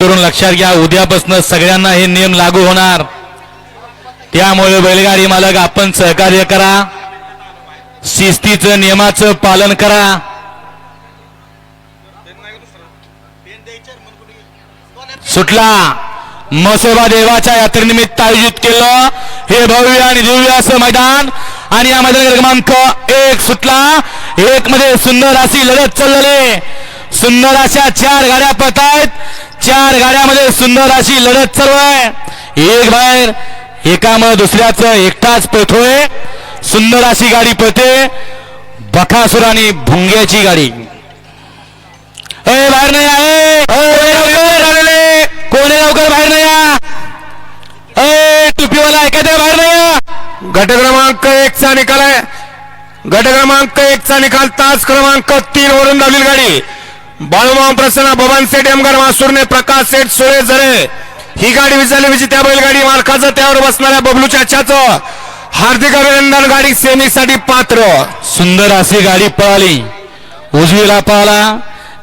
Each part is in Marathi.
करून लक्षात घ्या उद्यापासून सगळ्यांना हे नियम लागू होणार. त्यामुळे बैलगाडी मालक आपण सहकार्य करा. शिस्तीचं नियमाचं पालन करा. सुटला. मसोबा देवाच्या यात्रेनिमित्त आयोजित केलं. हे भव्य आणि दिव्य असं मैदान. आणि या मैदान क्रमांक एक सुटला. एक मध्ये सुंदर अशी लढत चाललेली सुंदर अशा चार गाड्या पळत आहेत चार गाड्यामध्ये सुंदर अशी लढत चालू आहे. एक बाहेर एकामुळे दुसऱ्याचं एकटाच पळतोय. सुंदर अशी गाडी पळते. बकासूर आणि भुंग्याची गाडी. अय बाहेर नाही आहे कोणी लवकर बाहेर नाही या? टुपीवाला ऐकायचं बाहेर नाही या? गट क्रमांक एक चा निकाल आहे. गट क्रमांक एक चा निकाल तास क्रमांक तीन वरून धावलेली गाडी. बाळूमाम प्रसन्न भवन सेठ एमगर मासूरने प्रकाश सेठ सुळे झरे. ही गाडी विचारली विजेत्या म्हणजे बैलगाडी मालकाचं त्यावर बसणाऱ्या बबलू चाच्याचं हार्दिक अभिनंदन गाडी सेमीसाठी पात्र. सुंदर अशी गाडी पळाली. उजवीला पळाला.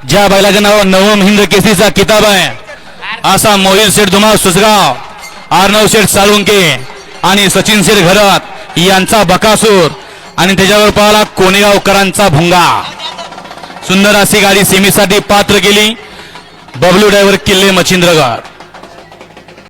ज्या बैलाचं नाव नवम हिंद केसीचा किताब आहे. असा मोहिल शेठ धुमाळ सुसगाव आर्नव शेठ साळुंके आणि सचिन शेठ घरत यांचा बकासूर. आणि त्याच्यावर पळाला कोणेगावकरांचा भुंगा. सुंदर अशी गाडी सेमीसाठी पात्र केली. बबलू ड्रायव्हर किल्ले मच्छिंद्रगड.